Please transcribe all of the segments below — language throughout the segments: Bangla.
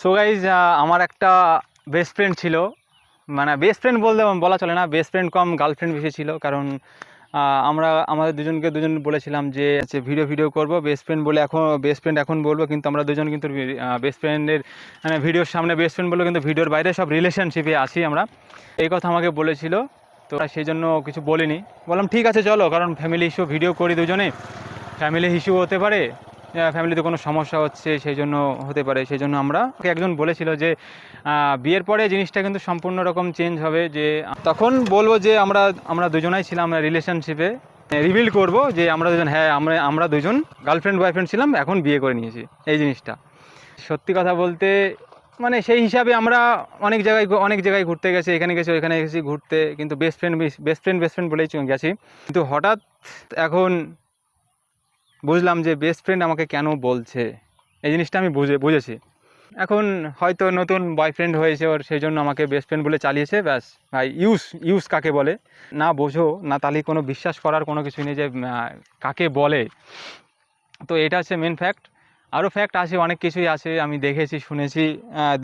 সো গাইজ আমার একটা বেস্ট ফ্রেন্ড ছিল। মানে বেস্ট ফ্রেন্ড বলতে বলা চলে না বেস্ট ফ্রেন্ড কম গার্লফ্রেন্ড বেশি ছিল। কারণ আমরা, আমাদের দুজনকে দুজন বলেছিলাম যে ভিডিও ভিডিও করব বেস্ট ফ্রেন্ড বলে এখন বেস্ট ফ্রেন্ড এখন বলব, কিন্তু আমরা দুজন কিন্তু বেস্ট ফ্রেন্ডের মানে ভিডিওর সামনে বেস্ট ফ্রেন্ড বলব, কিন্তু ভিডিওর বাইরে সব রিলেশনশিপে আছি আমরা। এই কথা আমাকে বলেছিল, তো সেই জন্য কিছু বলিনি। বললাম, ঠিক আছে, চলো, কারণ ফ্যামিলি ইস্যু ভিডিও করি দুজনে। ফ্যামিলি ইস্যু হতে পারে ফ্যামিলিতে কোনো সমস্যা হচ্ছে, সেই জন্য হতে পারে, সেই জন্য আমরা একজন বলেছিল যে বিয়ের পরে জিনিসটা কিন্তু সম্পূর্ণ রকম চেঞ্জ হবে, যে, তখন বলব যে, আমরা আমরা দুজনাই ছিলাম রিলেশনশিপে রিভিল করব যে, আমরা দুজন হ্যাঁ আমরা আমরা দুজন গার্লফ্রেন্ড বয়ফ্রেন্ড ছিলাম, এখন বিয়ে করে নিয়েছি, এই জিনিসটা। সত্যি কথা বলতে মানে সেই হিসাবে আমরা অনেক জায়গায় অনেক জায়গায় ঘুরতে গেছি, এখানে গেছি, ওইখানে গেছি, ঘুরতে, কিন্তু best friend best friend best friend বলেই গেছি। কিন্তু হঠাৎ এখন বুঝলাম যে বেস্ট ফ্রেন্ড আমাকে কেন বলছে। এই জিনিসটা আমি বুঝে, বুঝেছি। এখন হয়তো নতুন বয়ফ্রেন্ড হয়েছে ওর, সেই জন্য আমাকে বেস্ট ফ্রেন্ড বলে চালিয়েছে, ব্যাস। ভাই ইউস ইউস কাকে বলে? না বোঝো, না তাহলে কোনো বিশ্বাস করার কোনো কিছু নেই যে কাকে বলে। তো এটা হচ্ছে মেন ফ্যাক্ট আরও ফ্যাক্ট আছে, অনেক কিছুই আছে, আমি দেখেছি, শুনেছি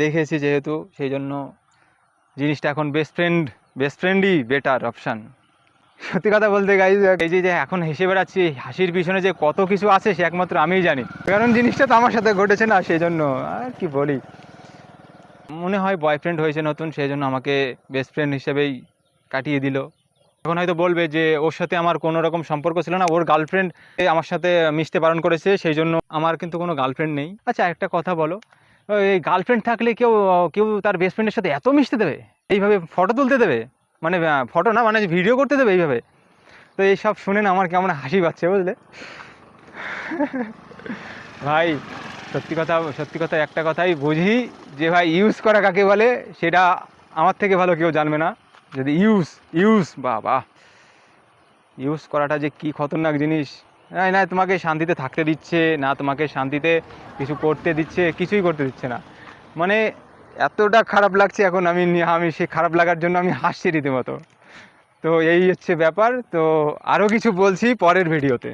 দেখেছি যেহেতু, সেই জন্য জিনিসটা এখন বেস্ট ফ্রেন্ড বেস্ট ফ্রেন্ডই বেটার অপশান সত্যি কথা বলতে গাইজ এই যে যে এখন হেসে বেড়াচ্ছি, হাসির পিছনে যে কত কিছু আছে, সে একমাত্র আমিই জানি। কারণ জিনিসটা তো আমার সাথে ঘটেছে না সেই জন্য আর কি বলি। মনে হয় বয়ফ্রেন্ড হয়েছে নতুন সেই জন্য আমাকে বেস্ট ফ্রেন্ড হিসেবেই কাটিয়ে দিল। এখন হয়তো বলবে যে, ওর সাথে আমার কোনো রকম সম্পর্ক ছিল না, ওর গার্লফ্রেন্ড আমার সাথে মিশতে বারণ করেছে সেই জন্য আমার কিন্তু কোনো গার্লফ্রেন্ড নেই। আচ্ছা একটা কথা বলো এই গার্লফ্রেন্ড থাকলে কেউ কেউ তার বেস্ট ফ্রেন্ডের সাথে এত মিশতে দেবে? এইভাবে ফটো তুলতে দেবে? মানে ফটো না মানে ভিডিও করতে দেবে এইভাবে। তো এইসব শুনে না আমার কেমন হাসি পাচ্ছে, বুঝলে? ভাই, সত্যি কথা সত্যি কথা, একটা কথাই বুঝি যে ভাই ইউজ করা কাকে বলে, সেটা আমার থেকে ভালো কেউ জানবে না। যদি ইউজ ইউজ বা বাহ ইউজ করাটা যে কি খতরনাক জিনিস। না না, তোমাকে শান্তিতে থাকতে দিচ্ছে, না তোমাকে শান্তিতে কিছু করতে দিচ্ছে, কিছুই করতে দিচ্ছে না। মানে এতটা খারাপ লাগছে এখন আমি আমি সেই খারাপ লাগার জন্য আমি হাসছি রীতিমতো। তো এই হচ্ছে ব্যাপার। তো আরও কিছু বলছি পরের ভিডিওতে।